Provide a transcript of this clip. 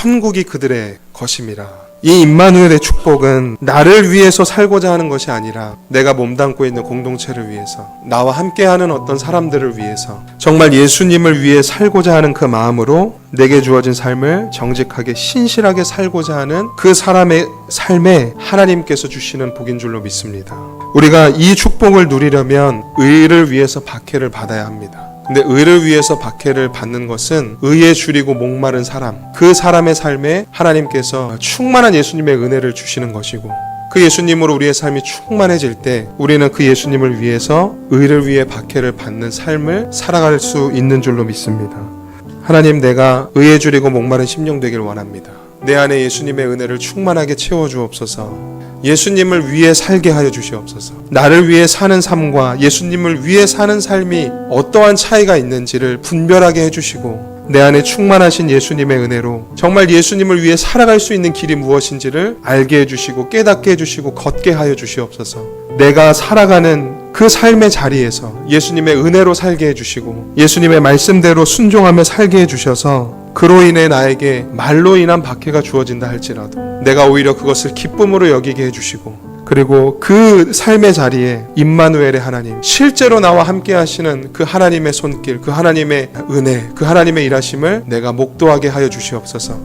천국이 그들의 것임이라. 이 임마누엘의 축복은 나를 위해서 살고자 하는 것이 아니라 내가 몸담고 있는 공동체를 위해서 나와 함께하는 어떤 사람들을 위해서 정말 예수님을 위해 살고자 하는 그 마음으로 내게 주어진 삶을 정직하게 신실하게 살고자 하는 그 사람의 삶에 하나님께서 주시는 복인 줄로 믿습니다. 우리가 이 축복을 누리려면 의를 위해서 박해를 받아야 합니다. 근데 의를 위해서 박해를 받는 것은 의에 줄이고 목마른 사람, 그 사람의 삶에 하나님께서 충만한 예수님의 은혜를 주시는 것이고 그 예수님으로 우리의 삶이 충만해질 때 우리는 그 예수님을 위해서 의를 위해 박해를 받는 삶을 살아갈 수 있는 줄로 믿습니다. 하나님 내가 의에 줄이고 목마른 심령 되길 원합니다. 내 안에 예수님의 은혜를 충만하게 채워 주옵소서. 예수님을 위해 살게 하여 주시옵소서. 나를 위해 사는 삶과 예수님을 위해 사는 삶이 어떠한 차이가 있는지를 분별하게 해 주시고 내 안에 충만하신 예수님의 은혜로 정말 예수님을 위해 살아갈 수 있는 길이 무엇인지를 알게 해 주시고 깨닫게 해 주시고 걷게 하여 주시옵소서. 내가 살아가는 그 삶의 자리에서 예수님의 은혜로 살게 해 주시고 예수님의 말씀대로 순종하며 살게 해 주셔서 그로 인해 나에게 말로 인한 박해가 주어진다 할지라도 내가 오히려 그것을 기쁨으로 여기게 해주시고 그리고 그 삶의 자리에 임마누엘의 하나님 실제로 나와 함께 하시는 그 하나님의 손길 그 하나님의 은혜 그 하나님의 일하심을 내가 목도하게 하여 주시옵소서